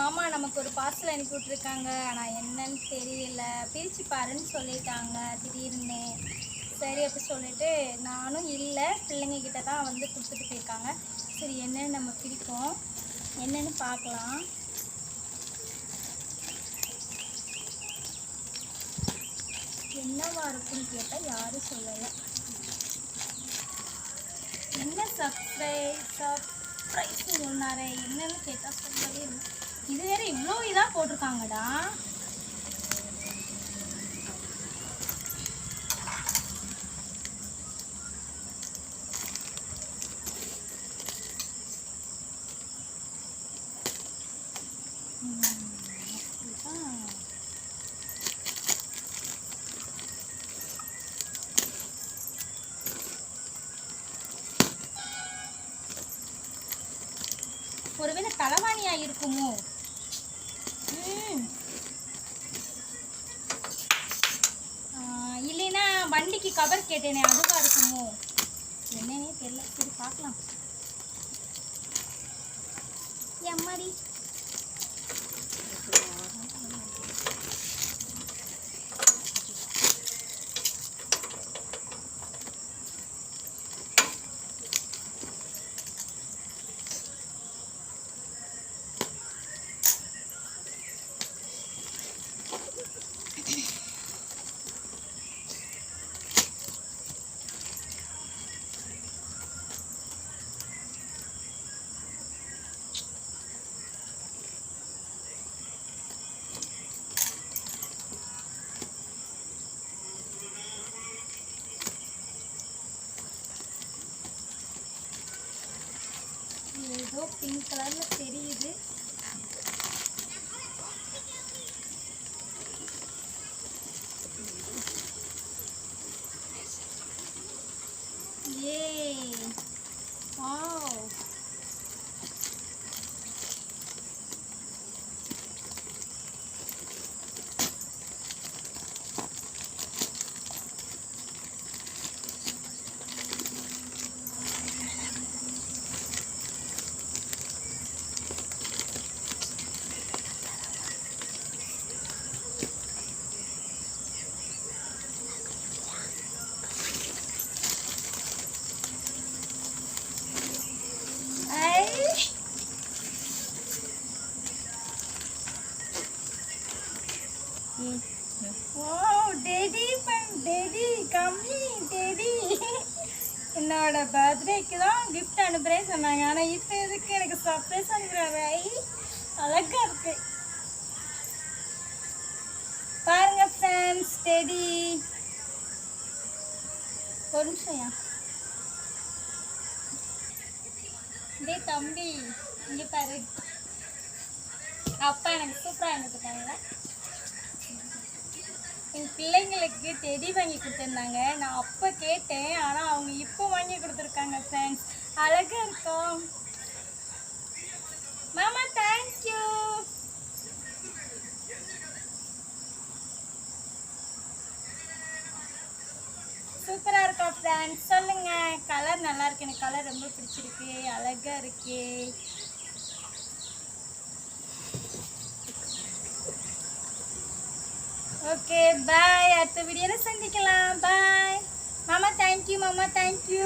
மாமா நமக்கு ஒரு பார்சல் அனுப்பி விட்ருக்காங்க ஆனால் என்னன்னு தெரியல. பிரித்து பாருன்னு சொல்லிட்டாங்க. திடீர்னு. சரி அப்படி சொல்லிட்டு நானும் இல்லை. பிள்ளைங்கக்கிட்ட தான் வந்து கொடுத்துட்டு போயிருக்காங்க. சரி என்னன்னு நம்ம பிரிப்போம். என்னன்னு பார்க்கலாம். என்னவா இருக்குன்னு கேட்டால் யாரும் சொல்லலை. என்ன சர்ப்ரைஸ் சர்ப்ரைஸ் சொன்னாரே. என்னன்னு கேட்டால் சொல்லவே இல்லை. இது வேற இவ்வளோ இதாக போட்டிருக்காங்கடா. ஒருவேளை தலைவாணியா இருக்குமோ? இல்லைன்னா வண்டிக்கு கவர் கேட்டேனே அதுவா இருக்குமோ? என்னன்னே தெரியல. சரி பார்க்கலாம். எம்மாடி ஏதோ பிங்க் கலர்ல தெரியுது. ஏ ஆ teddy bun teddy gummy teddy என்னோட பர்த்டேக்கு தான் கிஃப்ட் அனுப்புறேன்னு சொன்னாங்க. ஆனால் இப்போ எதுக்கு எனக்கு சர்ப்ரைஸ் அனுப்புறாங்க ஐ அழகா இருக்கு. பாருங்க ஃப்ரெண்ட்ஸ் டேடி ஒரு நிமிஷம் டே டேய் தம்பி இங்கே பாரு. அப்பா எனக்கு சூப்பரா அனுப்பிட்டாங்க. என் பிள்ளைங்களுக்கு டெடி வாங்கி கொடுத்துருந்தாங்க. நான் அப்போ கேட்டேன். ஆனால் அவங்க இப்போ வாங்கி கொடுத்துருக்காங்க ஃப்ரெண்ட்ஸ் அழகா இருக்கும். மாமா தேங்க்யூ சூப்பராக இருக்கும் ஃப்ரெண்ட்ஸ் சொல்லுங்க. கலர் நல்லா இருக்கு. எனக்கு கலர் ரொம்ப பிடிச்சிருக்கு. அழகா இருக்கே. ஓகே பாய் அடுத்த வீடியோவில் சந்திக்கலாம். பாய் மாமா தேங்க்யூ மாமா தேங்க்யூ